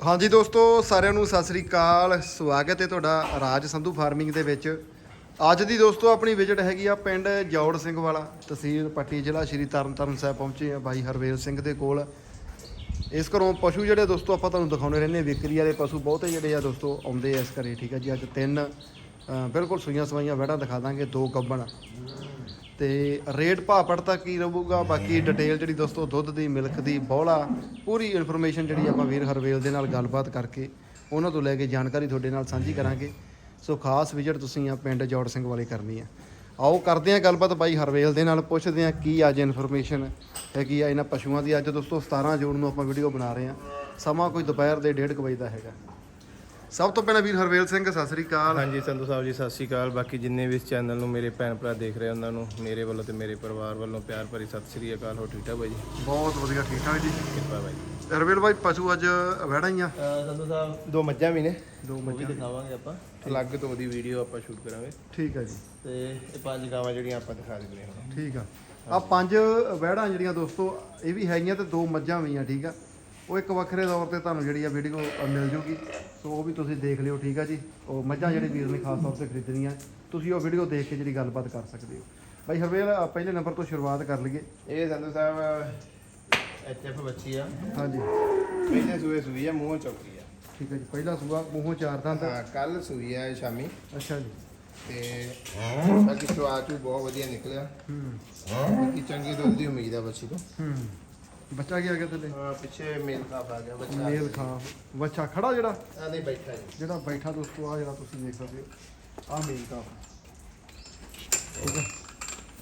ਹਾਂਜੀ ਦੋਸਤੋ, ਸਾਰਿਆਂ ਨੂੰ ਸਤਿ ਸ੍ਰੀ ਅਕਾਲ। ਸਵਾਗਤ ਹੈ ਤੁਹਾਡਾ ਰਾਜ ਸੰਧੂ ਫਾਰਮਿੰਗ ਦੇ ਵਿੱਚ। ਅੱਜ ਦੀ ਦੋਸਤੋ, ਆਪਣੀ ਵਿਜ਼ਿਟ ਹੈਗੀ ਆ ਪਿੰਡ ਜੌੜ ਸਿੰਘ ਵਾਲਾ। ਤਹਿਸੀਲ ਪੱਟੀ ਜ਼ਿਲ੍ਹਾ ਸ਼੍ਰੀ ਤਰਨਤਾਰਨ ਸਾਹਿਬ ਪਹੁੰਚੇ ਆ ਬਾਈ ਹਰਵੇਲ ਸਿੰਘ ਦੇ ਕੋਲ। ਇਸ ਘਰੋਂ ਪਸ਼ੂ ਜਿਹੜੇ ਦੋਸਤੋ, ਆਪਾਂ ਤੁਹਾਨੂੰ ਦਿਖਾਉਣੇ ਰਹਿੰਦੇ ਵਿਕਰੀ ਵਾਲੇ ਪਸ਼ੂ ਬਹੁਤੇ ਜਿਹੜੇ ਆ ਦੋਸਤੋ, ਆਉਂਦੇ ਆ ਇਸ ਘਰੇ, ਠੀਕ ਆ ਜੀ? ਅੱਜ ਤਿੰਨ ਬਿਲਕੁਲ ਸੂਈਆਂ ਸਵਾਈਆਂ ਵੜਾ ਦਿਖਾ ਦਾਂਗੇ, ਦੋ ਗੱਬਣ। ਤੇ ਰੇਟ ਭਾਅ ਪੜਤਾ ਕੀ ਰਹੂਗਾ? ਬਾਕੀ ਡਿਟੇਲ ਜਿਹੜੀ ਦੋਸਤੋ, ਦੁੱਧ ਦੀ ਮਿਲਕ ਦੀ, ਬੋਲਾ, ਪੂਰੀ ਇਨਫੋਰਮੇਸ਼ਨ ਜਿਹੜੀ ਆਪਾਂ ਵੀਰ ਹਰਵੇਲ ਦੇ ਨਾਲ ਗੱਲਬਾਤ ਕਰਕੇ ਉਹਨਾਂ ਤੋਂ ਲੈ ਕੇ ਜਾਣਕਾਰੀ ਤੁਹਾਡੇ ਨਾਲ ਸਾਂਝੀ ਕਰਾਂਗੇ। ਸੋ ਖਾਸ ਵਿਜ਼ਿਟ ਤੁਸੀਂ ਆ ਪਿੰਡ ਜੋੜ ਸਿੰਘ ਵਾਲੇ ਕਰਨੀ ਆ। ਆਓ ਕਰਦੇ ਆ ਗੱਲਬਾਤ ਬਾਈ ਹਰਵੇਲ ਦੇ ਨਾਲ, ਪੁੱਛਦੇ ਆ ਕੀ ਅੱਜ ਇਨਫੋਰਮੇਸ਼ਨ ਹੈਗੀ ਆ ਇਹਨਾਂ ਪਸ਼ੂਆਂ ਦੀ। ਅੱਜ ਦੋਸਤੋ 17 ਜੂਨ ਨੂੰ ਆਪਾਂ ਵੀਡੀਓ ਬਣਾ ਰਹੇ ਆ। ਸਮਾਂ ਕੋਈ ਦੁਪਹਿਰ ਦੇ 1:30 ਵਜੇ ਦਾ ਹੈਗਾ। ਸਭ ਤੋਂ ਪਹਿਲਾਂ ਵੀਰ ਹਰਵੇਲ ਸਿੰਘ ਸਤਿ ਸ੍ਰੀ ਅਕਾਲ। ਹਾਂਜੀ ਸੰਧੂ ਸਾਹਿਬ ਜੀ ਸਤਿ ਸ਼੍ਰੀ ਅਕਾਲ। ਬਾਕੀ ਜਿੰਨੇ ਵੀ ਇਸ ਚੈਨਲ ਨੂੰ ਮੇਰੇ ਭੈਣ ਭਰਾ ਦੇਖ ਰਹੇ ਉਹਨਾਂ ਨੂੰ ਮੇਰੇ ਵੱਲੋਂ ਤੇ ਮੇਰੇ ਪਰਿਵਾਰ ਵੱਲੋਂ ਪਿਆਰ ਭਰੀ ਸਤਿ ਸ਼੍ਰੀ ਅਕਾਲ ਹੋ ਠੀਕ ਠਾਕ ਬਾਈ ਜੀ? ਬਹੁਤ ਵਧੀਆ ਠੀਕ ਠਾਕ ਜੀ। ਕਿਰਪਾ ਬਾਈ ਹਰਵੇਲ ਬਾਈ ਪਸ਼ੂ ਅੱਜ ਵੜਾ ਹੀ ਆ। ਸੰਧੂ ਸਾਹਿਬ ਦੋ ਮੱਝਾਂ ਵੀ ਨੇ। ਦੋ ਮੱਝਾਂ ਦਿਖਾਵਾਂਗੇ ਆਪਾਂ। ਅਲੱਗ ਤੋਂ ਉਹਦੀ ਵੀਡੀਓ ਆਪਾਂ ਸ਼ੂਟ ਕਰਾਂਗੇ। ਠੀਕ ਹੈ ਜੀ। ਤੇ ਇਹ ਪੰਜ ਗਾਵਾਂ ਜਿਹੜੀਆਂ ਆਪਾਂ ਦਿਖਾ ਦਿੰਦੇ ਹਾਂ ਠੀਕ ਆ। ਆ ਪੰਜ ਵਹਿੜਾਂ ਜਿਹੜੀਆਂ ਦੋਸਤੋ ਇਹ ਵੀ ਹੈਗੀਆਂ ਤੇ ਦੋ ਮੱਝਾਂ ਵੀ ਆ ਠੀਕ ਆ। ਉਹ ਇੱਕ ਵੱਖਰੇ ਤੌਰ ਤੇ ਤੁਹਾਨੂੰ ਜਿਹੜੀ ਆ ਵੀਡੀਓ ਮਿਲ ਜੂਗੀ। ਸੋ ਉਹ ਵੀ ਤੁਸੀਂ ਦੇਖ ਲਿਓ ਠੀਕ ਆ ਜੀ? ਉਹ ਮੱਝਾਂ ਜਿਹੜੇ ਵੀਰ ਨੇ ਖਾਸ ਤੌਰ ਤੇ ਖਰੀਦਣੀਆਂ ਤੁਸੀਂ ਉਹ ਵੀਡੀਓ ਦੇਖ ਕੇ ਜਿਹੜੀ ਗੱਲਬਾਤ ਕਰ ਸਕਦੇ ਹੋ। ਬਾਈ ਹਰਵੇਲ ਆ ਪਹਿਲੇ ਨੰਬਰ ਤੋਂ ਸ਼ੁਰੂਆਤ ਕਰ ਲਈਏ। ਇਹ ਸੰਧੂ ਸਾਹਿਬ ਐਚਐਫ ਬੱਚੀ ਆ। ਹਾਂਜੀ। ਪਹਿਲੇ ਸੂਏ ਸੂਈ ਆ ਮੂੰਹੋਂ ਚੌਕੀ ਆ। ਠੀਕ ਹੈ ਜੀ ਪਹਿਲਾ ਸੂਆ ਮੂੰਹੋਂ ਚਾਰ ਦੰਦ। ਹਾਂ ਕੱਲ ਸੂਈ ਆ ਸ਼ਾਮੀ। ਅੱਛਾ ਜੀ। ਤੇ ਬਾਕੀ ਸਵਾਦ ਚੂ ਬਹੁਤ ਵਧੀਆ ਨਿਕਲਿਆ। ਹੂੰ। ਬਾਕੀ ਚੰਗੀ ਦੁੱਧ ਦੀ ਉਮੀਦ ਆ ਬੱਚੀ ਤੋਂ। ਹੂੰ। ਬੱਚਾ ਕੀ ਆ ਗਿਆ ਥੱਲੇ ਹਾਂ, ਪਿੱਛੇ ਮੇਲ ਖਾਪ ਆ ਗਿਆ ਬੱਚਾ। ਮੇਲ ਖਾ ਬੱਚਾ ਖੜਾ ਜਿਹੜਾ? ਆ ਨਹੀਂ ਬੈਠਾ ਜੀ। ਜਿਹੜਾ ਬੈਠਾ ਦੋਸਤੋ ਆ ਜਿਹੜਾ ਤੁਸੀਂ ਦੇਖ ਸਕਦੇ ਹੋ ਆ ਮੇਲ ਦਾ ਠੀਕ ਹੈ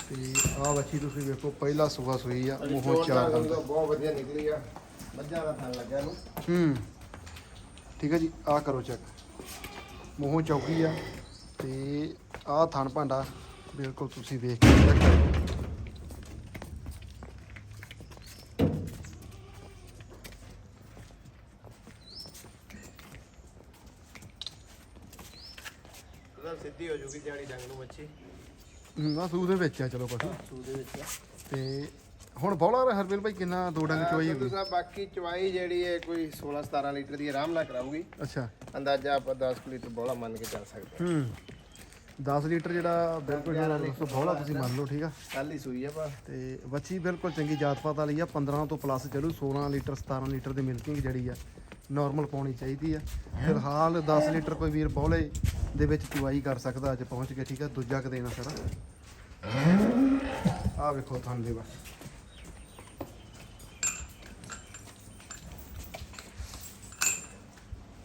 ਤੇ ਆ ਬੱਚੀ ਤੁਸੀਂ ਵੇਖੋ ਪਹਿਲਾ ਸੁਗਾ ਸੂਈ ਆ ਮੂੰਹੋਂ ਚਾਰ ਦੰਦ ਬਹੁਤ ਵਧੀਆ ਨਿਕਲੀ ਆ। ਮੱਝਾਂ ਦਾ ਥਣ ਲੱਗਾ ਨੂੰ ਹੂੰ। ਠੀਕ ਹੈ ਜੀ ਆ ਕਰੋ ਚੈੱਕ। ਮੂੰਹੋਂ ਚੌਕੀ ਆ ਤੇ ਆ ਥਣ ਭਾਂਡਾ ਬਿਲਕੁਲ ਤੁਸੀਂ ਵੇਖ ਕੇ ਚੈੱਕ ਕਰੋ ਉਹਦਾ ਸਿੱਧੀ ਹੋ ਜੂਗੀ ਜਾਣੀ ਡੰਗ ਨੂੰ ਮੱਛੀ ਆ ਸੂ ਦੇ ਵਿੱਚ ਆ ਚਲੋ ਪਸ਼ੂ ਸੂ ਦੇ ਵਿੱਚ ਤੇ ਹੁਣ ਬੌਲਾ ਹਰਬਿਲ ਭਾਈ ਕਿੰਨਾ ਦੋ ਡੰਗ ਸੰਧੂ ਹੋਈ? ਸਾਹਿਬ ਬਾਕੀ ਚਵਾਈ ਜਿਹੜੀ ਹੈ ਕੋਈ 16 17 ਲੀਟਰ ਦੀ ਆਰਾਮ ਨਾਲ ਕਰਾਊਗੀ। ਅੱਛਾ। ਅੰਦਾਜ਼ਾ ਆਪਾਂ 10 ਕੁ ਲੀਟਰ ਬੋਲਾ ਮੰਨ ਕੇ ਚੱਲ ਸਕਦੇ ਹੂੰ 10 ਲੀਟਰ ਜਿਹੜਾ ਬਿਲਕੁਲ ਬੌਲਾ ਤੁਸੀਂ ਮੰਨ ਲਓ ਠੀਕ ਆ? ਕੱਲ ਹੀ ਸੂਈ ਆ ਪਾ ਤੇ ਬੱਚੀ ਬਿਲਕੁਲ ਚੰਗੀ ਜਾਤ ਪਾਤ ਵਾਲੀ ਆ 15 ਤੋਂ ਪਲੱਸ ਚਲੂ 16 ਲੀਟਰ 17 ਲੀਟਰ ਦੀ ਮਿਲਕਿੰਗ ਜਿਹੜੀ ਆ। ਨਾਰਮਲ ਪਾਉਣੀ ਚਾਹੀਦੀ ਆ। ਫਿਲਹਾਲ 10 ਲੀਟਰ ਕੋਈ ਵੀਰ ਬੌਲੇ ਦੇ ਵਿੱਚ ਚੁਆਈ ਕਰ ਸਕਦਾ, ਅੱਜ ਪਹੁੰਚ ਕੇ ਠੀਕ ਆ? ਦੂਜਾ ਕ ਦੇਣਾ ਸਾਰਾ। ਆ ਵੇਖੋ ਥਣ ਦੇ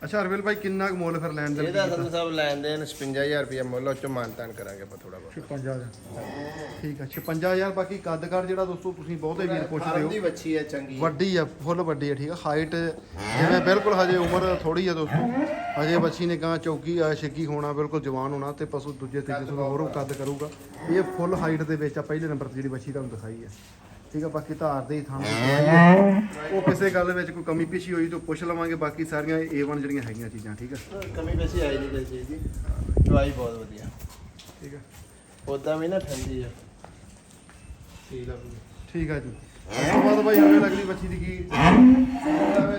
ਅੱਛਾ ਅਰਵਿਲ ਭਾਈ ਕਿੰਨਾ ਕੁ ਮੁੱਲ ਫਿਰ ਲੈਣ ਦੇ ਇਹਦਾ ਸੰਧੂ ਸਾਹਿਬ ਲੈਣ ਦੇਣ 55000 ਰੁਪਏ ਮੁੱਲ ਉਹ ਚੋਂ ਮਾਨਤਾਨ ਕਰਾਂਗੇ ਆਪਾਂ ਥੋੜਾ ਬਹੁਤ। 55000 ਠੀਕ ਆ 56000 ਬਾਕੀ ਕੱਦ ਕਾਰ ਜਿਹੜਾ ਦੋਸਤੋ ਤੁਸੀਂ ਬਹੁਤੇ ਵੀਰ ਪੁੱਛਦੇ ਫਾਰਮ ਹੋ। ਦੀ ਬੱਚੀ ਹੈ ਚੰਗੀ ਵੱਡੀ ਆ ਫੁੱਲ ਵੱਡੀ ਆ ਠੀਕ ਆ। ਹਾਈਟ ਜਿਵੇਂ ਬਿਲਕੁਲ ਹਜੇ ਉਮਰ ਥੋੜੀ ਆ ਦੋਸਤੋ। ਹਜੇ ਬੱਚੀ ਨੇ ਕਹਾ ਚੌਕੀ ਆ ਛੱਗੀ ਹੋਣਾ ਬਿਲਕੁਲ ਜਵਾਨ ਹੋਣਾ ਤੇ ਪਸ਼ੂ ਦੂਜੇ ਤੀਜੇ ਤੋਂ ਹੋਰ ਕੱਦ ਕਰੂਗਾ। ਇਹ ਫੁੱਲ ਹਾਈਟ ਦੇ ਵਿੱਚ ਆ ਪਹਿਲੇ ਨੰਬਰ ਤੇ ਜਿਹੜੀ ਬੱਚੀ ਤੁਹਾਨੂੰ ਦਿਖਾਈ ਆ। ਠੀਕ ਆ ਬਾਕੀ ਧਾਰ ਦੇ ਹੀ ਥਾਂ ਦਵਾਈ। ਉਹ ਕਿਸੇ ਗੱਲ ਵਿੱਚ ਕੋਈ ਕਮੀ ਪੇਸ਼ੀ ਹੋਈ ਤਾਂ ਪੁੱਛ ਲਵਾਂਗੇ ਬਾਕੀ ਸਾਰੀਆਂ A1 ਜਿਹੜੀਆਂ ਹੈਗੀਆਂ ਚੀਜ਼ਾਂ ਠੀਕ ਆ? ਕਮੀ ਵੈਸੀ ਆਈ ਨਹੀਂ ਕਿਸੇ ਚੀਜ਼ ਦੀ। ਚਵਾਈ ਬਹੁਤ ਵਧੀਆ। ਠੀਕ ਆ। ਉਦਾਂ ਵੀ ਨਾ ਠੰਡੀ ਆ। ਠੀਕ ਆ ਠੀਕ ਆ ਜੀ। ਉਸ ਤੋਂ ਬਾਅਦ ਬਾਈ ਹਵੇਂ ਲੱਗਦੀ ਬੱਚੀ ਦੀ ਕੀ?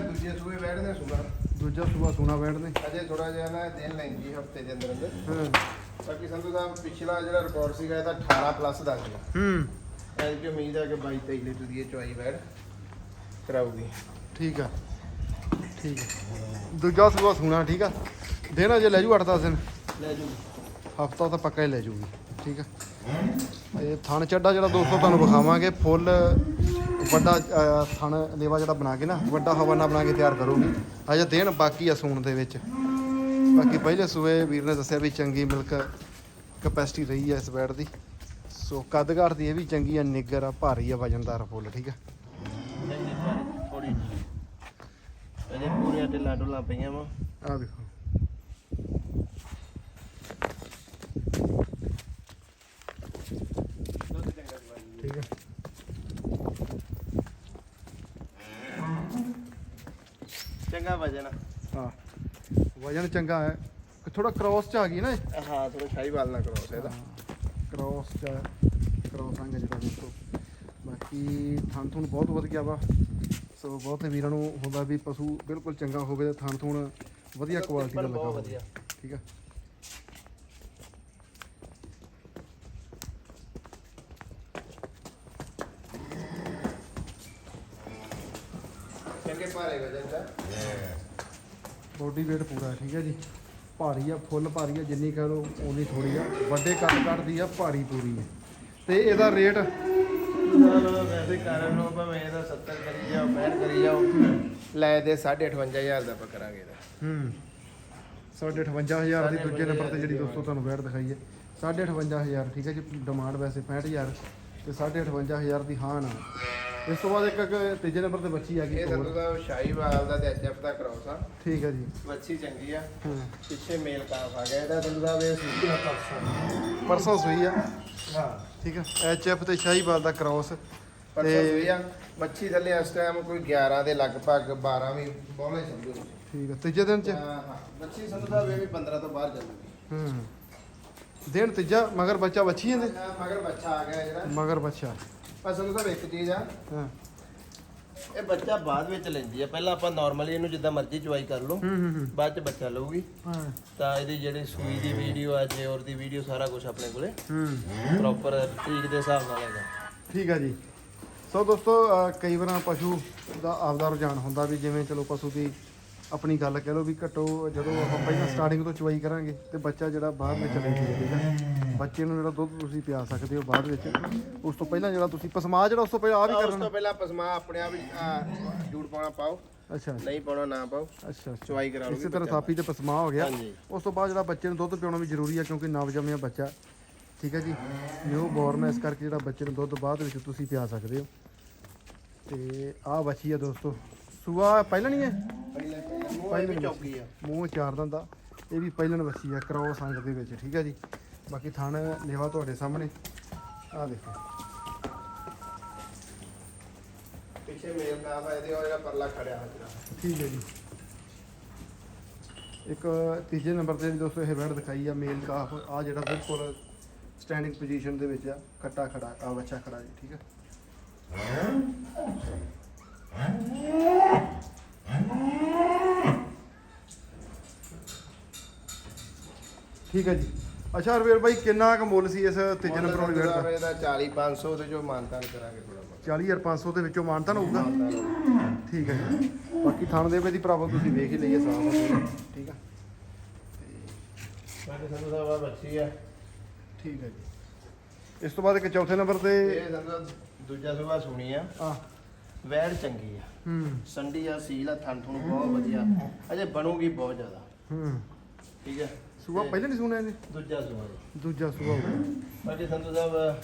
ਦੂਜੇ ਸੂਏ ਬੈਠਦੇ ਸੁਣਾ ਦੂਜਾ ਸੂਆ ਸੋਨਾ ਬੈਠਦੇ। ਅਜੇ ਥੋੜਾ ਜਿਹਾ ਨਾ ਦਿਨ ਲੈਂਦੀ ਹਫ਼ਤੇ ਦੇ ਅੰਦਰ ਅੰਦਰ। ਹਾਂ। ਬਾਕੀ ਸੰਧੂ ਸਾਹਿਬ ਪਿਛਲਾ ਜਿਹੜਾ ਰਿਕਾਰਡ ਸੀਗਾ ਇਹਦਾ 18 ਪਲੱਸ ਦਾ ਸੀਗਾ ਹੂੰ। ਐਂ ਕਿ ਉਮੀਦ ਹੈ ਕਿ 22 23 ਲੀਟਰ ਦੀ ਇਹ ਚਵਾਈ ਬੈੜ ਕਰਾਊਗੀ। ਠੀਕ ਆ। ਠੀਕ ਆ। ਦੂਜਾ ਸੂਆ ਸੋਨਾ ਠੀਕ ਆ। ਦੇਣਾ ਜੇ ਲੈ ਜੂ 8-10 ਦਿਨ। ਲੈ ਜੂ। ਹਫਤਾ ਤਾਂ ਪੱਕਾ ਹੀ ਲੈ ਜੂਗੀ ਠੀਕ ਆ। ਤੇ ਥਣ ਚੱਡਾ ਜਿਹੜਾ ਦੋਸਤੋ ਤੁਹਾਨੂੰ ਵਿਖਾਵਾਂਗੇ ਫੁੱਲ ਵੱਡਾ ਅਹ, ਥਣ ਲੇਵਾ ਜਿਹੜਾ ਬਣਾ ਕੇ ਨਾ ਵੱਡਾ ਹਵਾਨਾ ਬਣਾ ਕੇ ਤਿਆਰ ਕਰੂਗੀ। ਅਜੇ ਦੇਣ ਬਾਕੀ ਆ ਸੂਣ ਦੇ ਵਿੱਚ। ਬਾਕੀ ਪਹਿਲੇ ਸੂਏ ਵੀਰ ਨੇ ਦੱਸਿਆ ਵੀ ਚੰਗੀ ਮਿਲਕ ਕਪੈਸਿਟੀ ਰਹੀ ਆ ਇਸ ਬੈਡ ਦੀ। ਸੋ ਕੱਦ ਘਾਟ ਦੀ ਇਹ ਵੀ ਚੰਗੀ ਆ ਨਿੱਗਰ ਆ ਭਾਰੀ ਆ ਵਜਨਦਾਰ ਫੁੱਲ ਠੀਕ ਆ? ਥੋੜੀ ਇਹਦੇ ਪੂਰੀਆਂ ਢਿੱਲਾਂ ਢੁੱਲਾਂ ਪਈਆਂ ਵਾ। ਆ ਵੇਖੋ ਠੀਕ ਆ? ਚੰਗਾ ਵਜਨ ਹਾਂ। ਵਜਨ ਚੰਗਾ ਹੈ। ਥੋੜਾ ਕ੍ਰਾਸ ਚ ਆ ਗਈ ਨਾ ਇਹ? ਹਾਂ ਥੋੜਾ ਸ਼ਾਹੀ ਵਾਲ ਨਾ ਕਰੋ ਇਹਦਾ। ਕ੍ਰਾਸ ਚ ਦੇਖੋ ਬਾਕੀ ਥਣ ਥੁਣ ਬਹੁਤ ਵਧੀਆ ਵਾ। ਸੋ ਬਹੁਤੇ ਵੀਰਾਂ ਨੂੰ ਹੁੰਦਾ ਵੀ ਪਸ਼ੂ ਬਿਲਕੁਲ ਚੰਗਾ ਹੋਵੇ ਤੇ ਥਣ ਥੁਣ ਵਧੀਆ ਕੁਆਲਿਟੀ ਦਾ ਲੱਗਾ ਹੋਵੇ। ਠੀਕ ਆ। ਚੰਗੇ ਭਾਰੇ ਵਜਨ ਦਾ ਬੋਡੀ weight ਪੂਰਾ ਠੀਕ ਹੈ ਜੀ। ਭਾਰੀ ਆ ਫੁੱਲ ਭਾਰੀ ਆ ਜਿੰਨੀ ਕਹ ਲਓ ਉਨੀ ਥੋੜੀ ਆ। ਵੱਡੇ ਕੱਦ ਕੱਢਦੀ ਆ ਭਾਰੀ ਪੂਰੀ ਹੈ ਤੇ ਇਹਦਾ ਰੇਟ ਵੈਸੇ ਕਰਨ ਨੂੰ ਭਾਵੇਂ ਇਹਦਾ 70 ਕਰੀ ਜਾਓ 65 ਕਰੀ ਜਾਓ ਲੈ ਦੇ 58500 ਦਾ ਆਪਾਂ ਕਰਾਂਗੇ ਇਹਦਾ। ਹੂੰ। 58500 ਦੀ ਦੂਜੇ ਨੰਬਰ ਤੇ ਜਿਹੜੀ ਦੋਸਤੋ ਤੁਹਾਨੂੰ ਵੈਟ ਦਿਖਾਈ ਹੈ। 58500 ਠੀਕ ਹੈ ਜੀ ਡਿਮਾਂਡ ਵੈਸੇ 65000 ਤੇ 58500 ਦੀ ਹਾਂ ਨਾ ਇਸ ਤੋਂ ਬਾਅਦ ਇੱਕ ਇੱਕ ਤੀਜੇ ਨੰਬਰ ਤੇ ਬੱਚੀ ਆ ਗਈ ਇਹ ਹੋਰ ਦਾ ਸ਼ਾਹੀਵਾਲ ਦਾ ਤੇ ਐਚਐਫ ਦਾ ਕ੍ਰੋਸ ਆ ਠੀਕ ਹੈ ਜੀ। ਵੱਛੀ ਚੰਗੀ ਆ। ਪਿੱਛੇ ਮੇਲ ਕਾਫ ਆ ਗਿਆ ਇਹਦਾ ਸੰਧੂ ਦਾ ਵੇ ਸੂਚੀ ਦਾ ਪਰਸੋਂ। ਪਰਸੋਂ ਸੂਈ ਆ। ਹਾਂ। ਠੀਕ ਹੈ। ਐਚ ਐਫ ਤੇ ਸ਼ਾਹੀਵਾਲ ਦਾ ਕ੍ਰਾਸ। ਪਰਸੋਂ ਸੂਈ ਆ ਵੱਛੀ ਥੱਲੇ ਇਸ ਟਾਈਮ ਕੋਈ 11 ਦੇ ਲਗਭਗ 12 ਵੀ ਬੋਲੇ ਸੰਧੂ ਨੂੰ ਠੀਕ ਹੈ ਤੀਜੇ ਦਿਨ ਚ? ਹਾਂ ਹਾਂ। ਵੱਛੀ ਸੰਧੂ ਦਾ ਵੇ ਵੀ 15 ਤੋਂ ਬਾਹਰ ਚੱਲੂਗੀ ਹੂੰ। ਦਿਨ ਤੀਜਾ ਮਗਰ ਬੱਚਾ ਬੱਚੀ ਜਾਂਦੇ? ਮਗਰ ਬੱਚਾ ਆ ਗਿਆ ਜਿਹੜਾ। ਮਗਰ ਬੱਚਾ। ਪਰ ਸੰਧੂ ਦਾ ਇੱਕ ਚੀਜ਼ ਆ। ਹਾਂ। ਇਹ ਬੱਚਾ ਬਾਅਦ ਵਿੱਚ ਲੈਂਦੀ ਆ। ਪਹਿਲਾਂ ਆਪਾਂ ਨਾਰਮਲੀ ਇਹਨੂੰ ਜਿੱਦਾਂ ਮਰਜ਼ੀ ਚੁਆਈ ਕਰ ਲਓ। ਹੂੰ ਹੂੰ ਹੂੰ। ਬਾਅਦ ਚ ਬੱਚਾ ਲਊਗੀ। ਹਾਂ। ਤਾਂ ਇਹਦੀ ਜਿਹੜੀ ਸੂਈ ਦੀ ਵੀਡੀਓ ਆ ਜੇਰ ਦੀ ਵੀਡੀਓ ਸਾਰਾ ਕੁਝ ਆਪਣੇ ਕੋਲੇ। ਹੂੰ। ਪ੍ਰੋਪਰ ਠੀਕ ਦੇ ਹਿਸਾਬ ਨਾਲ ਹੈਗਾ। ਠੀਕ ਆ ਜੀ। ਸੋ ਦੋਸਤੋ ਕਈ ਵਾਰ ਪਸ਼ੂ ਦਾ ਆਪਦਾ ਰੁਝਾਨ ਹੁੰਦਾ ਵੀ ਜਿਵੇਂ ਚਲੋ ਪਸ਼ੂ ਦੀ ਆਪਣੀ ਗੱਲ ਕਹਿ ਲਓ ਵੀ ਘਟੋ ਜਦੋਂ ਆਪਾਂ ਪਹਿਲਾਂ ਸਟਾਰਟਿੰਗ ਤੋਂ ਚਵਾਈ ਕਰਾਂਗੇ ਤੇ ਬੱਚਾ ਜਿਹੜਾ ਬਾਹਰ ਵਿੱਚ ਚਲੇ ਜਾਏਗਾ ਬੱਚੇ ਨੂੰ ਜਿਹੜਾ ਦੁੱਧ ਤੁਸੀਂ ਪਿਆ ਸਕਦੇ ਹੋ ਬਾਅਦ ਵਿੱਚ ਉਸ ਤੋਂ ਪਹਿਲਾਂ ਜਿਹੜਾ ਤੁਸੀਂ ਪਸਮਾ ਜਿਹੜਾ ਉਸ ਤੋਂ ਪਹਿਲਾਂ ਆ ਵੀ ਉਸ ਕਰਨਾ। ਤੋਂ ਪਹਿਲਾਂ ਪਸਮਾ ਆਪਣੇ ਆਪ ਹੀ ਜੂੜ ਪਾਉਣਾ ਪਾਓ। ਅੱਛਾ। ਨਹੀਂ ਪਾਉਣਾ ਨਾ ਪਾਓ। ਅੱਛਾ ਚੁਆਈ ਕਰਾ ਲਓਗੇ ਇਸੇ ਤਰ੍ਹਾਂ ਥਾਪੀ ਤੇ ਪਸਮਾ ਹੋ ਗਿਆ। ਹਾਂਜੀ। ਉਸ ਤੋਂ ਬਾਅਦ ਜਿਹੜਾ ਬੱਚੇ ਨੂੰ ਦੁੱਧ ਪਿਆਉਣਾ ਵੀ ਜ਼ਰੂਰੀ ਹੈ ਕਿਉਂਕਿ ਨਵਜੰਮਿਆ ਬੱਚਾ। ਠੀਕ ਹੈ ਜੀ? ਨਿਊ ਬੋਰਨ ਇਸ ਕਰਕੇ ਜਿਹੜਾ ਬੱਚੇ ਨੂੰ ਦੁੱਧ ਬਾਅਦ ਵਿੱਚ ਤੁਸੀਂ ਪਿਆ ਸਕਦੇ ਹੋ। ਤੇ ਆਹ ਬੱਚੀ ਆ ਦੋਸਤੋ। ਸੂਆ ਪਹਿਲਾਂ ਨਹੀਂ ਹੈ? ਪਹਿਲਾਂ ਪਹਿਲਾਂ ਚੌਕੀ ਆ। ਮੂੰਹ ਚਾਰ ਦੰਦਾ ਇਹ ਵੀ ਪਹਿਲਣ ਬੱਚੀ ਆ ਕ੍ਰੋਸ ਅੰਗ ਦੇ ਵਿੱਚ ਠੀਕ ਹੈ ਜੀ? ਬਾਕੀ ਥਣ ਲੇਵਾ ਤੁਹਾਡੇ ਸਾਹਮਣੇ। ਆਹ ਦੇਖੋ। ਪਿੱਛੇ ਮੇਲ ਕਾਫ ਆ ਇਹਦੇ ਉਹ ਜਿਹੜਾ ਪਰਲਾ ਖੜਿਆ ਹੋਇਆ ਠੀਕ ਹੈ ਜੀ। ਇੱਕ ਤੀਜੇ ਨੰਬਰ ਤੇ ਵੀ ਦੋਸਤੋ ਇਹ ਬੈਡ ਦਿਖਾਈ ਆ ਮੇਲ ਕਾਫ। ਆ ਜਿਹੜਾ ਬਿਲਕੁਲ ਸਟੈਂਡਿੰਗ ਪੋਜੀਸ਼ਨ ਦੇ ਵਿੱਚ ਆ ਕੱਟਾ ਖੜਾ ਆ ਬੱਚਾ ਖੜਾ ਜੀ ਠੀਕ ਹੈ ਠੀਕ ਹੈ ਜੀ। ਅੱਛਾ ਰਵੇਲ ਬਾਈ ਕਿੰਨਾ ਕੁ ਮੁੱਲ ਸੀ ਇਸ ਤੀਜੇ ਨੰਬਰ ਵਾਲੀ ਬੈਡ ਦਾ? ਇਹਦਾ 40 500 ਤੇ ਜੋ ਮਾਨਤਾਨ ਕਰਾਂਗੇ ਥੋੜਾ ਬਹੁਤ। 40500 ਦੇ ਵਿੱਚੋਂ ਮਾਨਤਾ ਹੋਊਗਾ? ਮਾਨਤਾਨ ਠੀਕ ਹੈ ਜੀ। ਬਾਕੀ ਥਣ ਦੇ ਵਿੱਚ ਦੀ ਭਰਾਵੋ ਤੁਸੀਂ ਵੇਖ ਹੀ ਲਈਏ ਸਾਫ਼ ਠੀਕ ਹੈ ਸਾਡੇ ਸੰਧੂ ਦਾ ਵਾ ਬੱਚੀ ਆ। ਠੀਕ ਹੈ ਜੀ। ਇਸ ਤੋਂ ਬਾਅਦ ਇੱਕ ਚੌਥੇ ਨੰਬਰ ਤੇ ਇਹ ਸੰਧੂ ਦਾ ਦੂਜਾ ਸੁਭਾ ਸੁਣੀ ਆ। ਆ ਵੈੜ ਚੰਗੀ ਆ। ਹੂੰ। ਸੰਡੀ ਆ ਸੀਲ ਆ ਥਣ ਥਣ ਬਹੁਤ ਵਧੀਆ। ਅਜੇ ਬਣੂਗੀ ਬਹੁਤ ਜ਼ਿਆਦਾ। ਹੂੰ। ਠੀਕ ਹੈ ਸੂਆ ਪਹਿਲਾਂ ਨਹੀਂ ਸੁਣਿਆ ਜੀ ਦੂਜਾ ਸੁਭਾ ਦੂਜਾ ਸੂਆ ਬਾਕੀ ਸੰਧੂ ਸਾਹਿਬ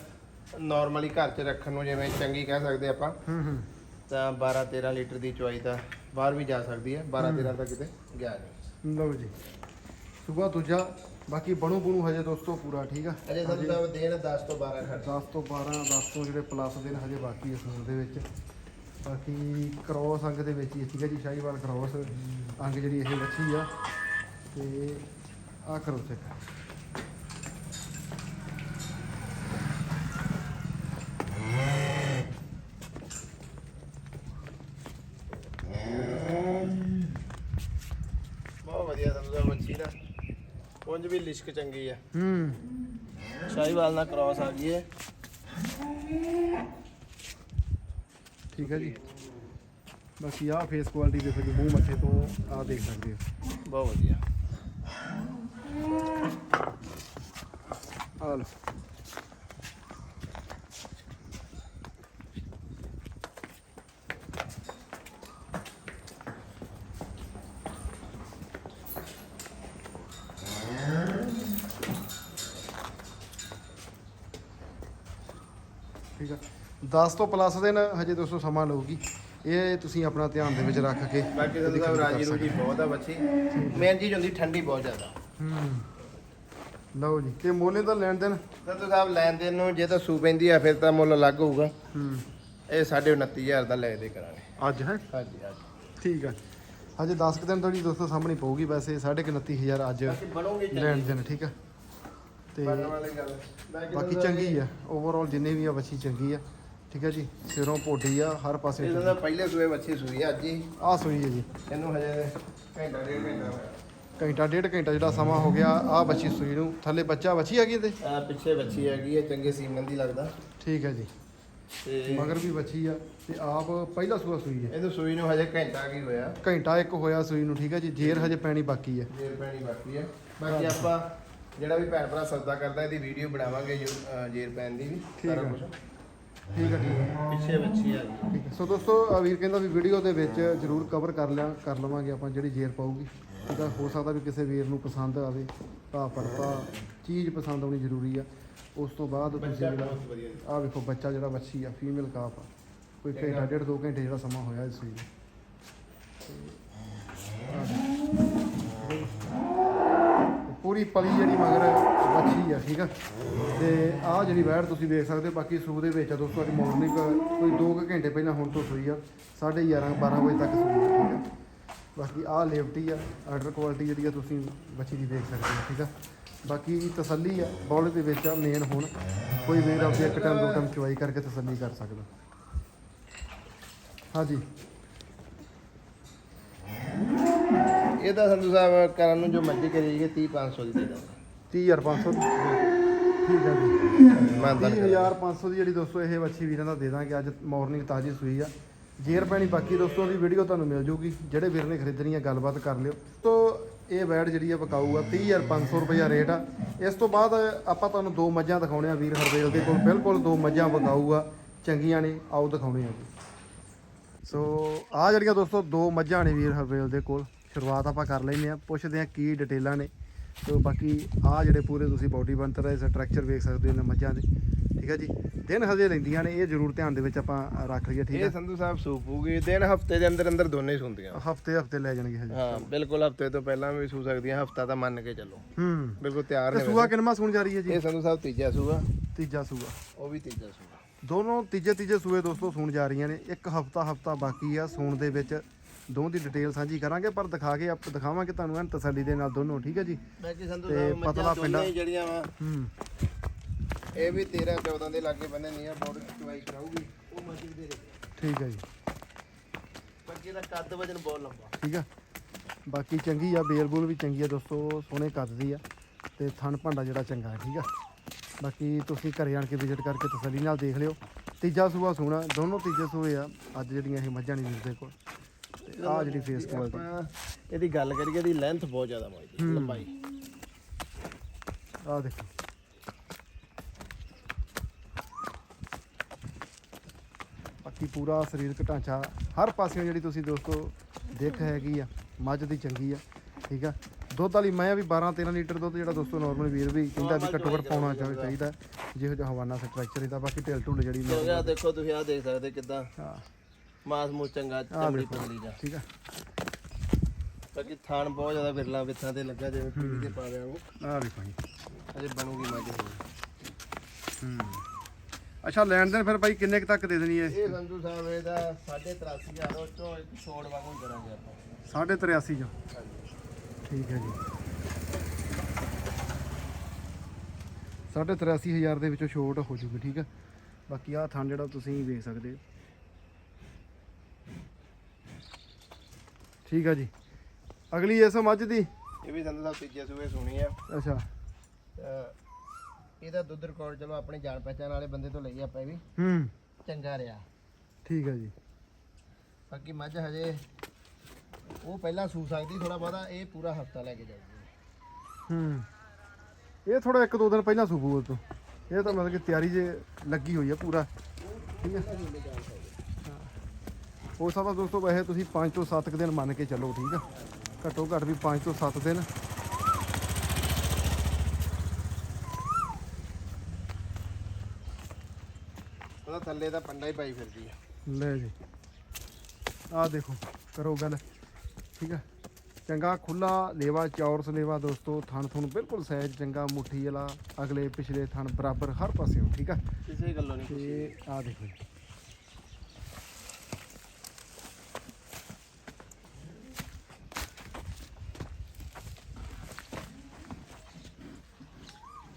ਨਾਰਮਲੀ ਘਰ 'ਚ ਰੱਖਣ ਨੂੰ ਜਿਵੇਂ ਚੰਗੀ ਕਹਿ ਸਕਦੇ ਆਪਾਂ। ਹੂੰ ਹੂੰ। ਤਾਂ 12 13 ਲੀਟਰ ਦੀ ਚੁਆਈ ਤਾਂ ਬਾਹਰ ਵੀ ਜਾ ਸਕਦੀ ਹੈ। 12 13 ਤਾਂ ਕਿਤੇ ਗਿਆ ਨਹੀਂ। ਲਓ ਜੀ। ਸੂਆ ਦੂਜਾ ਬਾਕੀ ਬਣੂ ਬਣੂ ਹਜੇ ਦੋਸਤੋ ਪੂਰਾ ਠੀਕ ਆ? ਅਜੇ ਸੰਧੂ ਸਾਹਿਬ ਦੇਣ 10 ਤੋਂ 12 ਖਰਚ 10 ਤੋਂ 12 10 ਤੋਂ ਜਿਹੜੇ ਪਲੱਸ ਦੇ ਨੇ ਹਜੇ ਬਾਕੀ ਇਸ ਸੂਣ ਦੇ ਵਿੱਚ। ਬਾਕੀ ਕ੍ਰੋਸ ਅੰਗ ਦੇ ਵਿੱਚ ਹੀ ਹੈ, ਠੀਕ ਹੈ ਜੀ ਸ਼ਾਹੀਵਾਲ ਕ੍ਰੋਸ ਅੰਗ ਜਿਹੜੀ ਇਹ ਵੱਛੀ ਆ। ਤੇ ਆ ਕਰੋ ਚੈੱਕ ਬਹੁਤ ਵਧੀਆ ਸੰਧੂ ਸਾਹਿਬ ਬੱਚੀ ਦਾ ਉਂਝ ਵੀ ਲਿਸ਼ਕ ਚੰਗੀ ਆ। ਹੂੰ। ਸ਼ਾਹੀਵਾਲ ਨਾਲ ਕ੍ਰਾਸ ਆ ਗਈ ਹੈ ਠੀਕ ਹੈ ਜੀ। ਬਾਕੀ ਆਹ ਫੇਸ ਕੁਆਲਿਟੀ ਦੇਖੋ ਜੀ ਮੂੰਹ ਮੱਥੇ ਤੋਂ ਆਹ ਦੇਖ ਸਕਦੇ ਹੋ ਬਹੁਤ ਵਧੀਆ। ਆ ਲਓ। ਠੀਕ ਆ। 10 ਤੋਂ ਪਲੱਸ ਦੇ ਨਾ ਹਜੇ ਦੋਸਤੋ ਸਮਾਂ ਲਊਗੀ। ਇਹ ਤੁਸੀਂ ਆਪਣਾ ਧਿਆਨ ਦੇ ਵਿੱਚ ਰੱਖ ਕੇ ਬਾਕੀ ਸੰਧੂ ਸਾਹਿਬ ਰਾਜੀ ਰੂਜੀ ਬਹੁਤ ਆ ਬੱਚੀ ਮੇਨ ਚੀਜ਼ ਹੁੰਦੀ ਠੰਡੀ ਬਹੁਤ ਜ਼ਿਆਦਾ। ਹੂੰ। ਲਓ ਜੀ ਤੇ ਮੋਲੇ ਦਾ ਲੈਣ ਦੇਣ? ਸੰਧੂ ਸਾਹਿਬ ਲੈਣ ਦੇਣ ਨੂੰ ਜੇ ਤਾਂ ਸੂ ਪੈਂਦੀ ਆ ਫਿਰ ਤਾਂ ਮੁੱਲ ਅਲੱਗ ਹੋਊਗਾ। ਹੂੰ। ਇਹ 29000 ਦਾ ਲੈ ਦੇ ਕਰਾਂਗੇ। ਅੱਜ ਹੈ? ਹਾਂਜੀ ਹਾਂਜੀ। ਠੀਕ ਆ। ਹਜੇ 10 ਕੁ ਦਿਨ ਤੁਹਾਡੀ ਦੋਸਤੋ ਸਾਹਮਣੇ ਪਊਗੀ ਵੈਸੇ 29000 ਅੱਜ ਲੈਣ ਦੇਣ ਠੀਕ ਆ? ਤੇ ਬਾਕੀ ਚੰਗੀ ਆ। ਓਵਰਆਲ ਜਿੰਨੇ ਵੀ ਆ ਬੱਚੀ ਚੰਗੀ ਆ। ਠੀਕ ਹੈ ਜੀ? ਸਿਰੋਂ ਪੋਡੀ ਆ ਹਰ ਪਾਸੇ ਇਹਦਾ ਤਾਂ ਪਹਿਲੇ ਸੂਏ ਬੱਚੀ ਸੂਈ ਆ ਅੱਜ ਹੀ। ਆ ਸੂਈ ਹੈ ਜੀ। ਇਹਨੂੰ ਹਜੇ ਘੰਟਾ ਡੇਢ ਘੰਟਾ ਹੋਇਆ। ਘੰਟਾ ਡੇਢ ਘੰਟਾ ਜਿਹੜਾ ਸਮਾਂ ਹੋ ਗਿਆ ਆ ਬੱਚੀ ਸੂਈ ਨੂੰ। ਥੱਲੇ ਬੱਚਾ ਬੱਚੀ ਹੈਗੀ ਇਹਦੇ? ਆ ਪਿੱਛੇ ਬੱਚੀ ਹੈਗੀ ਹੈ ਚੰਗੇ ਸੀਮਨ ਦੀ ਲੱਗਦਾ। ਠੀਕ ਹੈ ਜੀ। ਤੇ ਮਗਰ ਵੀ ਬੱਚੀ ਆ ਤੇ ਆਪ ਪਹਿਲਾ ਸੂਆ ਸੂਈ ਹੈ ਇਹਨੂੰ ਸੂਈ ਨੂੰ ਹਜੇ ਘੰਟਾ ਕੀ ਹੋਇਆ? ਘੰਟਾ ਇੱਕ ਹੋਇਆ ਸੂਈ ਨੂੰ ਠੀਕ ਹੈ ਜੀ? ਜੇਰ ਹਜੇ ਪੈਣੀ ਬਾਕੀ ਹੈ ਜੇਰ ਪੈਣੀ ਬਾਕੀ ਹੈ ਬਾਕੀ ਆਪਾਂ ਜਿਹੜਾ ਵੀ ਭੈਣ ਭਰਾ ਸੌਦਾ ਕਰਦਾ ਇਹਦੀ ਵੀਡੀਓ ਬਣਾਵਾਂਗੇ ਜੋ, ਅ, ਜੇਰ ਪੈਣ ਦੀ ਵੀ। ਠੀਕ ਸਾਰਾ ਹੈ। ਕੁਛ। ਠੀਕ ਹੈ ਠੀਕ ਹੈ। ਪਿੱਛੇ ਬੱਚੀ ਆ ਗਈ। ਠੀਕ ਹੈ। ਸੋ ਦੋਸਤੋ ਵੀਰ ਕਹਿੰਦਾ ਵੀ ਵੀਡੀਓ ਦੇ ਵਿੱਚ ਜ਼ਰੂਰ ਕਵਰ ਕਰ ਲਿਆ ਕਰ ਲਵਾਂਗੇ ਆਪਾਂ ਜਿਹੜੀ ਜੇਰ ਪਾਊਗੀ। ਠੀਕ ਆ ਹੋ ਸਕਦਾ ਵੀ ਕਿਸੇ ਵੀਰ ਨੂੰ ਪਸੰਦ ਆਵੇ। ਭਾ ਪੜਤਾ ਚੀਜ਼ ਪਸੰਦ ਆਉਣੀ ਜ਼ਰੂਰੀ ਆ। ਉਸ ਤੋਂ ਬਾਅਦ ਤੁਸੀਂ ਬੱਚਾ ਜਿਹੜਾ ਬਹੁਤ ਵਧੀਆ। ਆਹ ਵੇਖੋ ਬੱਚਾ ਜਿਹੜਾ ਵੱਛੀ ਆ ਫੀਮੇਲ ਕਾਪ ਆ। ਕੋਈ ਘੰਟਾ ਡੇਢ ਦੋ ਘੰਟੇ ਜਿਹੜਾ ਸਮਾਂ ਹੋਇਆ ਇਸ ਨੂੰ ਤੇ ਆਹ ਦੇਖੋ। ਪੂਰੀ ਪਲੀ ਜਿਹੜੀ ਮਗਰ ਵੱਛੀ ਆ, ਠੀਕ ਆ? ਤੇ ਆਹ ਜਿਹੜੀ ਵੈੜ ਤੁਸੀਂ ਦੇਖ ਸਕਦੇ ਹੋ, ਬਾਕੀ ਸੂ ਦੇ ਵਿੱਚ ਆ ਦੋਸਤੋ, ਅੱਜ ਮਾਰਨਿੰਗ ਕੋਈ 2 ਘੰਟੇ ਪਹਿਲਾਂ ਹੁਣ ਤੋਂ ਸੂਈ ਆ 11:30 12 ਵਜੇ ਤੱਕ ਸੂਈ ਆ, ਠੀਕ ਆ? ਬਾਕੀ ਆਹ ਲੇਵਟੀ ਆ ਆਰਡਰ ਕੁਆਲਿਟੀ ਜਿਹੜੀ ਆ ਤੁਸੀਂ ਬੱਚੀ ਦੀ ਦੇਖ ਸਕਦੇ ਹੋ, ਠੀਕ ਆ? ਬਾਕੀ ਤਸੱਲੀ ਆ, ਬੌਲ ਦੇ ਵਿੱਚ ਆ ਮੇਨ ਹੁਣ, ਕੋਈ ਵੀਰ ਆਪਦੇ ਇੱਕ ਟਾਈਮ ਦੋ ਟਾਈਮ ਚੁਆਈ ਕਰਕੇ ਤਸੱਲੀ ਕਰ ਸਕਦਾ। ਹਾਂਜੀ। ਇਹਦਾ ਸੰਧੂ ਸਾਹਿਬ ਕਰਨ ਨੂੰ ਜੋ ਮਰਜ਼ੀ ਕਰੀਏ 30 500 ਦੀ ਦੇ ਦਾਂਗੇ 30500 ਠੀਕ ਆ ਜੀ। ਮਾਨਦਾਰ 30500 ਦੀ ਜਿਹੜੀ ਦੋਸਤੋ ਇਹ ਵੱਛੀ ਵੀਰਾਂ ਦਾ ਦੇ ਦਾਂਗੇ ਅੱਜ ਮਾਰਨਿੰਗ ਤਾਜੀ ਸੂਈ ਆ। ਜੇਰ ਪੈਣੀ ਬਾਕੀ ਦੋਸਤੋ ਦੀ ਵੀਡੀਓ ਤੁਹਾਨੂੰ ਮਿਲ ਜੂਗੀ ਜਿਹੜੇ ਵੀਰ ਨੇ ਖਰੀਦਣੀ ਆ ਗੱਲਬਾਤ ਕਰ ਲਿਓ। ਤੋ ਇਹ ਬੈਡ ਜਿਹੜੀ ਆ ਵਿਕਾਊ ਆ 30500 ਰੁਪਇਆ ਰੇਟ ਆ। ਇਸ ਤੋਂ ਬਾਅਦ ਆਪਾਂ ਤੁਹਾਨੂੰ ਦੋ ਮੱਝਾਂ ਦਿਖਾਉਣੇ ਆ ਵੀਰ ਹਰਵੇਲ ਦੇ ਕੋਲ। ਬਿਲਕੁਲ ਦੋ ਮੱਝਾਂ ਵਿਕਾਊ ਆ ਚੰਗੀਆਂ ਨੇ ਆਓ ਦਿਖਾਉਣੇ ਆ ਜੀ। ਸੋ ਆ ਜਿਹੜੀਆਂ ਦੋਸਤੋ ਦੋ ਮੱਝਾਂ ਨੇ ਵੀਰ ਹਰਵੇਲ ਦੇ ਕੋਲ। ਸ਼ੁਰੂਆਤ ਆਪਾਂ ਕਰ ਲੈਨੇ ਆ ਪੁੱਛਦੇ ਆ ਕੀ ਡਿਟੇਲਾਂ ਨੇ। ਸੋ ਬਾਕੀ ਆ ਜਿਹੜੇ ਪੂਰੇ ਤੁਸੀਂ ਬਾਡੀ ਬੰਤਰ ਹੈ ਸਟਰਕਚਰ ਵੇਖ ਸਕਦੇ ਹੋ ਮੱਝਾਂ ਦੇ। ਠੀਕ ਹੈ ਜੀ? ਦਿਨ ਹਜੇ ਲੈਂਦੀਆਂ ਨੇ ਇਹ ਜ਼ਰੂਰ ਧਿਆਨ ਦੇ ਵਿੱਚ ਆਪਾਂ ਰੱਖ ਲਈਏ ਠੀਕ ਇਹ ਹੈ ਸੰਧੂ ਸਾਹਿਬ ਸੂਪੂਗੀ ਦਿਨ ਹਫ਼ਤੇ ਦੇ ਅੰਦਰ ਅੰਦਰ ਦੋਨੇ ਸੁੰਦੀਆਂ। ਹਫ਼ਤੇ ਹਫ਼ਤੇ ਲੈ ਜਾਣਗੇ ਹਜੇ। ਹਾਂ ਬਿਲਕੁਲ ਹਫ਼ਤੇ ਤੋਂ ਪਹਿਲਾਂ ਵੀ ਸੂ ਸਕਦੀਆਂ ਹਫਤਾ ਤਾਂ ਮੰਨ ਕੇ ਚੱਲੋ। ਹੂੰ। ਬਿਲਕੁਲ ਤਿਆਰ ਤੇ ਨੇ ਸੂਆ ਕਿੰਨਵਾਂ ਸੂਣ ਜਾ ਰਹੀ ਹੈ ਜੀ? ਇਹ ਸੰਧੂ ਸਾਹਿਬ ਤੀਜਾ ਸੂਆ। ਤੀਜਾ ਸੂਆ। ਉਹ ਵੀ ਤੀਜਾ ਸੂਆ। ਦੋਨੋਂ ਤੀਜੇ ਤੀਜੇ ਸੂਏ ਦੋਸਤੋ ਸੂਣ ਜਾ ਰਹੀਆਂ ਨੇ ਇੱਕ ਹਫਤਾ ਹਫਤਾ ਬਾਕੀ ਆ ਸੂਣ ਦੇ ਵਿੱਚ। ਦੋਹਾਂ ਦੀ ਡਿਟੇਲ ਸਾਂਝੀ ਕਰਾਂਗੇ ਪਰ ਦਿਖਾ ਕੇ ਆਪ ਦਿਖਾਵਾਂਗੇ ਤੁਹਾਨੂੰ ਐਨ ਤਸੱਲੀ ਦੇ ਨਾਲ ਦੋਨੋਂ ਠੀਕ ਹੈ ਜੀ? ਬਾਕੀ ਸੰਧੂ ਤੇ ਸਾਹਿਬ ਪਤਲਾ ਪਿੰਡਾ। ਦੋਨੇ ਜਿਹੜੀਆਂ ਵਾ ਹੂੰ। ਇਹ ਵੀ 13 14 ਦੇ ਲਾਗੇ ਬੰਦੇ ਨਹੀਂ ਆ ਬੋਰਡ ਚੁਆਈ ਕਰਾਊਗੀ। ਉਹ ਮੱਝ ਦੇ ਠੀਕ ਹੈ ਜੀ। ਬਾਕੀ ਦਾ ਕੱਦ ਵਜਨ ਬਹੁਤ ਲੰਬਾ। ਠੀਕ ਆ ਬਾਕੀ ਚੰਗੀ ਆ ਬੇਲ ਬੂਲ ਵੀ ਚੰਗੀ ਆ ਦੋਸਤੋ ਸੋਹਣੇ ਕੱਦ ਦੀ ਆ ਤੇ ਥਣ ਭਾਂਡਾ ਜਿਹੜਾ ਚੰਗਾ ਹੈ ਠੀਕ ਆ। ਬਾਕੀ ਤੁਸੀਂ ਘਰੇ ਆਣ ਕੇ ਵਿਜ਼ਿਟ ਕਰਕੇ ਤਸੱਲੀ ਨਾਲ ਦੇਖ ਲਿਓ। ਤੀਜਾ ਸੂਆ ਸੋਹਣਾ ਦੋਨੋਂ ਤੀਜੇ ਸੂਏ ਆ ਅੱਜ ਜਿਹੜੀਆਂ ਇਹ ਮੱਝਾਂ ਨਹੀਂ ਵੀਰ ਦੇ ਕੋਲ। ਆ ਜਿਹੜੀ ਫੇਸ ਕੁਆਲਿਟੀ ਇਹਦੀ ਗੱਲ ਕਰੀਏ ਇਹਦੀ ਲੈਂਥ ਬਹੁਤ ਜ਼ਿਆਦਾ ਮੱਝ ਦੀ ਲੰਬਾਈ। ਆ ਦੇਖੋ। ਬਾਕੀ ਪੂਰਾ ਸਰੀਰਕ ਢਾਂਚਾ ਹਰ ਪਾਸਿਓਂ ਜਿਹੜੀ ਤੁਸੀਂ ਦੋਸਤੋ ਦੇਖ ਹੈਗੀ ਆ ਮੱਝ ਦੀ ਚੰਗੀ ਆ ਠੀਕ ਆ। ਦੁੱਧ ਵਾਲੀ ਮੈਂ ਵੀ 12 13 ਲੀਟਰ ਦੁੱਧ ਜਿਹੜਾ ਦੋਸਤੋ ਨਾਰਮਲ ਵੀਰ ਵੀ ਕਹਿੰਦਾ ਵੀ ਘੱਟੋ ਘੱਟ ਪਾਉਣਾ ਚਾਹੀ- ਚਾਹੀਦਾ ਜਿਹੋ ਜਿਹਾ ਹਵਾਨਾ ਸਟਰਕਚਰ ਇਹਦਾ ਬਾਕੀ ਢਿੱਲ ਢੁੱਲ ਜਿਹੜੀ ਦੇਖੋ ਤੁਸੀਂ ਆ ਦੇਖ ਸਕਦੇ ਕਿਦਾਂ। ਹਾਂ। ਮਾਸ ਮੂਸ ਚੰਗਾ ਚਮੜੀ ਪਤਲੀ ਜਾ। ਠੀਕ ਆ। ਬਾਕੀ ਥਾਣ ਬਹੁਤ ਜ਼ਿਆਦਾ ਵਿਰਲਾ ਵਿੱਥਾਂ ਤੇ ਲੱਗਾ ਜਿਵੇਂ ਪੀੜੀ ਤੇ ਪਾ ਦਿਆਂ ਉਹ। ਆ ਵੇਖੋ ਜੀ। ਅਜੇ ਬਣੂਗੀ ਮੱਝ। ਹੂੰ। ਅੱਛਾ ਲੈਣ ਦੇਣ ਫਿਰ ਭਾਈ ਕਿੰਨੇ ਕੁ ਤੱਕ ਦੇ ਦੇਣੀ ਹੈ? ਇਹ ਸੰਧੂ ਸਾਹਿਬ ਇਹਦਾ 83500 ਉਹ ਚੋਂ ਇੱਕ ਛੋੜ ਵਾਂਗੂ ਕਰਾਂਗੇ ਆਪਾਂ। 83 ਜੋ ਠੀਕ ਹੈ ਜੀ। 83000 ਦੇ ਵਿੱਚੋਂ ਛੋਟ ਹੋ ਜੂਗੀ ਠੀਕ ਹੈ ਬਾਕੀ ਆਹ ਥਣ ਜਿਹੜਾ ਤੁਸੀਂ ਵੇਖ ਸਕਦੇ ਹੋ। ਠੀਕ ਹੈ ਜੀ। ਅਗਲੀ ਇਸ ਮੱਝ ਦੀ। ਇਹ ਵੀ ਸੰਧੂ ਸਾਹਿਬ ਤੀਜੇ ਸੂਏ ਸੁਣੀ ਆ। ਅੱਛਾ। ਅਹ ਇਹਦਾ ਦੁੱਧ ਰਿਕਾਰਡ ਚਲੋ ਆਪਣੇ ਜਾਣ ਪਹਿਚਾਣ ਵਾਲੇ ਬੰਦੇ ਤੋਂ ਲਈ ਆਪਾਂ ਇਹ ਵੀ। ਹੂੰ। ਚੰਗਾ ਰਿਹਾ। ਠੀਕ ਹੈ ਜੀ। ਬਾਕੀ ਮੱਝ ਹਜੇ ਉਹ ਪਹਿਲਾਂ ਸੂ ਸਕਦੀ ਥੋੜਾ ਬਹੁਤਾ ਇਹ ਪੂਰਾ ਹਫਤਾ ਲੈ ਕੇ ਜਾਊਗੀ। ਹੂੰ। ਇਹ ਥੋੜਾ ਇੱਕ ਦੋ ਦਿਨ ਪਹਿਲਾਂ ਸੂਬੂ ਤੋਂ। ਇਹ ਤਾਂ ਮਤਲਬ ਕਿ ਤਿਆਰੀ ਜੇ ਲੱਗੀ ਹੋਈ ਹੈ ਪੂਰਾ। ਠੀਕ ਹਾਂ। ਹੋ ਸਕਦਾ ਦੋਸਤੋ ਵੈਸੇ ਤੁਸੀਂ 5 ਤੋਂ 7 ਦਿਨ ਮੰਨ ਕੇ ਚੱਲੋ ਠੀਕ ਆ? ਘੱਟੋ ਘੱਟ ਵੀ 5 ਤੋਂ 7 ਦਿਨ। ਉਹਦਾ ਥੱਲੇ ਦਾ ਪੰਡਾ ਹੀ ਪਾਈ ਫਿਰਦੀ ਆ। ਲੈ ਜੀ। ਆਹ ਦੇਖੋ ਕਰੋ ਗੱਲ ਠੀਕ ਆ? ਚੰਗਾ ਖੁੱਲਾ ਲੇਵਾ ਚੌਰਸ ਲੇਵਾ ਦੋਸਤੋ ਥਣ ਥਣ ਬਿਲਕੁਲ ਸਾਈਜ਼ ਚੰਗਾ ਮੁੱਠੀ ਵਾਲਾ ਅਗਲੇ ਪਿਛਲੇ ਥਣ ਬਰਾਬਰ ਹਰ ਪਾਸਿਓਂ ਠੀਕ ਆ? ਕਿਸੇ ਗੱਲੋਂ ਨਹੀਂ ਤੇ ਆਹ ਦੇਖੋ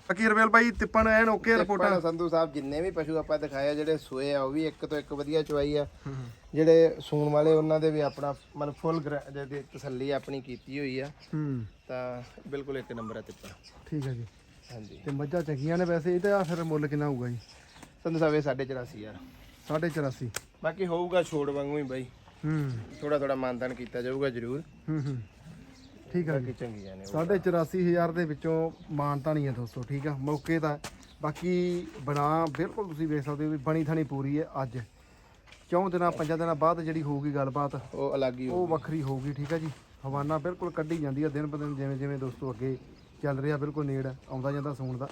ਬਾਕੀ ਹਰਵੇਲ ਭਾਈ ਤਿੱਪਣ ਐਨ ਓਕੇ ਰਿਪੋਰਟਾਂ। ਸੰਧੂ ਸਾਹਿਬ ਜਿੰਨੇ ਵੀ ਪਸ਼ੂ ਆਪਾਂ ਦਿਖਾਏ ਆ ਜਿਹੜੇ ਸੂਏ ਆ ਉਹ ਵੀ ਇੱਕ ਤੋਂ ਇੱਕ ਵਧੀਆ ਚਵਾਈ ਆ। ਜਿਹੜੇ ਸੂਣ ਵਾਲੇ ਉਹਨਾਂ ਦੇ ਵੀ ਆਪਣਾ ਮਨ ਫੁੱਲ ਜਿਹੜੀ ਤਸੱਲੀ ਆਪਣੀ ਕੀਤੀ ਹੋਈ ਆ। ਹੂੰ। ਤਾਂ ਬਿਲਕੁਲ ਇੱਕ ਨੰਬਰ ਆ ਤਿੱਪਾ ਠੀਕ ਹੈ ਜੀ। ਹਾਂਜੀ। ਤੇ ਮੱਝਾਂ ਚੰਗੀਆਂ ਨੇ ਵੈਸੇ ਇਹਦਾ ਫਿਰ ਮੁੱਲ ਕਿੰਨਾ ਹੋਊਗਾ ਜੀ? ਸੰਧੂ ਸਾਹਿਬ ਇਹ 84 ਯਾਰ 84.5 ਬਾਕੀ ਹੋਊਗਾ ਛੋੜ ਵਾਂਗੂ ਹੀ ਬਾਈ। ਹੂੰ। ਥੋੜਾ ਥੋੜਾ ਮਾਨਦਾਨ ਕੀਤਾ ਜਾਊਗਾ ਜ਼ਰੂਰ। ਹੂੰ ਹੂੰ। ਠੀਕ ਹੈ ਜੀ। ਬਾਕੀ ਚੰਗੀਆਂ ਨੇ ਉਹ। ਸਾਢੇ 84000 ਦੇ ਵਿੱਚੋਂ ਮਾਨਤਾ ਨਹੀਂ ਹੈ ਦੋਸਤੋ ਠੀਕ ਆ? ਮੌਕੇ ਤਾਂ ਬਾਕੀ ਬਣਾ ਬਿਲਕੁਲ ਤੁਸੀਂ ਵੇਖ ਸਕਦੇ ਹੋ ਵੀ ਬਣੀ ਥਣੀ ਪੂਰੀ ਹੈ ਅੱਜ। ਚੌਂ ਦਿਨਾਂ ਪੰਜਾਂ ਦਿਨਾਂ ਬਾਅਦ ਜਿਹੜੀ ਹੋਊਗੀ ਗੱਲਬਾਤ ਉਹ ਅਲੱਗ ਹੀ ਉਹ ਵੱਖਰੀ ਹੋਊਗੀ ਠੀਕ ਹੈ ਜੀ? ਹਵਾਨਾ ਬਿਲਕੁਲ ਕੱਢੀ ਜਾਂਦੀ ਹੈ ਦਿਨ ਬ ਦਿਨ ਜਿਵੇਂ ਜਿਵੇਂ ਦੋਸਤੋ ਅੱਗੇ ਚੱਲ ਰਿਹਾ ਬਿਲਕੁਲ ਨੇੜ ਆਉਂਦਾ ਜਾਂਦਾ ਸੂਣ ਦਾ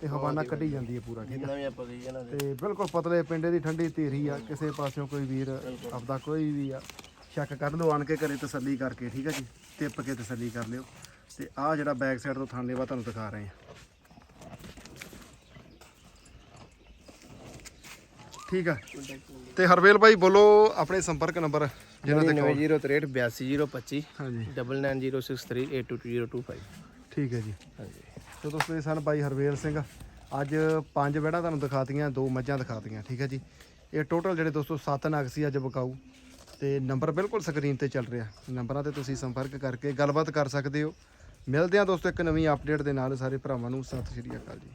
ਤੇ ਹਵਾਨਾ ਕੱਢੀ ਜਾਂਦੀ ਹੈ ਪੂਰਾ ਠੀਕ ਜਿੰਨਾ ਵੀ ਆਪਾਂ ਕਹੀਏ ਨਾ ਤੇ ਬਿਲਕੁਲ ਪਤਲੇ ਪਿੰਡੇ ਦੀ ਠੰਡੀ ਧੀਰੀ ਆ ਕਿਸੇ ਪਾਸਿਓਂ ਕੋਈ ਵੀਰ ਆਪਦਾ ਕੋਈ ਵੀ ਆ। ਸ਼ੱਕ ਕਰ ਲਓ ਆਣ ਕੇ ਘਰੇ ਤਸੱਲੀ ਕਰਕੇ ਠੀਕ ਹੈ ਜੀ? ਟਿੱਪ ਕੇ ਤਸੱਲੀ ਕਰ ਲਿਓ। ਤੇ ਆਹ ਜਿਹੜਾ ਬੈਕ ਸਾਈਡ ਤੋਂ ਥਾਂ ਲੇਵਾ ਤੁਹਾਨੂੰ ਦਿਖਾ ਰਹੇ ਆ ਠੀਕ ਆ? ਤੇ ਹਰਵੇਲ ਭਾਈ ਬੋਲੋ ਆਪਣੇ ਸੰਪਰਕ ਨੰਬਰ ਜਿਹਨਾਂ ਤੇ call- 9003822025 ਹਾਂਜੀ। 9906382225 ਠੀਕ ਹੈ ਜੀ। ਹਾਂਜੀ। ਸੋ ਦੋਸਤੋ ਇਹ ਸਨ ਬਾਈ ਹਰਵੇਲ ਸਿੰਘ। ਅੱਜ ਪੰਜ ਵੜਾ ਤੁਹਾਨੂੰ ਦਿਖਾਤੀਆਂ ਦੋ ਮੱਝਾਂ ਦਿਖਾਤੀਆਂ ਠੀਕ ਹੈ ਜੀ? ਇਹ ਟੋਟਲ ਜਿਹੜੇ ਦੋਸਤੋ ਸੱਤ ਨਗ ਸੀ ਅੱਜ ਬਕਾਊ ਤੇ ਨੰਬਰ ਬਿਲਕੁਲ ਸਕਰੀਨ ਤੇ ਚੱਲ ਰਿਹਾ। ਨੰਬਰਾਂ ਤੇ ਤੁਸੀਂ ਸੰਪਰਕ ਕਰਕੇ ਗੱਲਬਾਤ ਕਰ ਸਕਦੇ ਹੋ। ਮਿਲਦੇ ਹਾਂ ਦੋਸਤੋ ਇੱਕ ਨਵੀਂ ਅਪਡੇਟ ਦੇ ਨਾਲ। ਸਾਰੇ ਭਰਾਵਾਂ ਨੂੰ ਸਤਿ ਸ਼੍ਰੀ ਅਕਾਲ ਜੀ।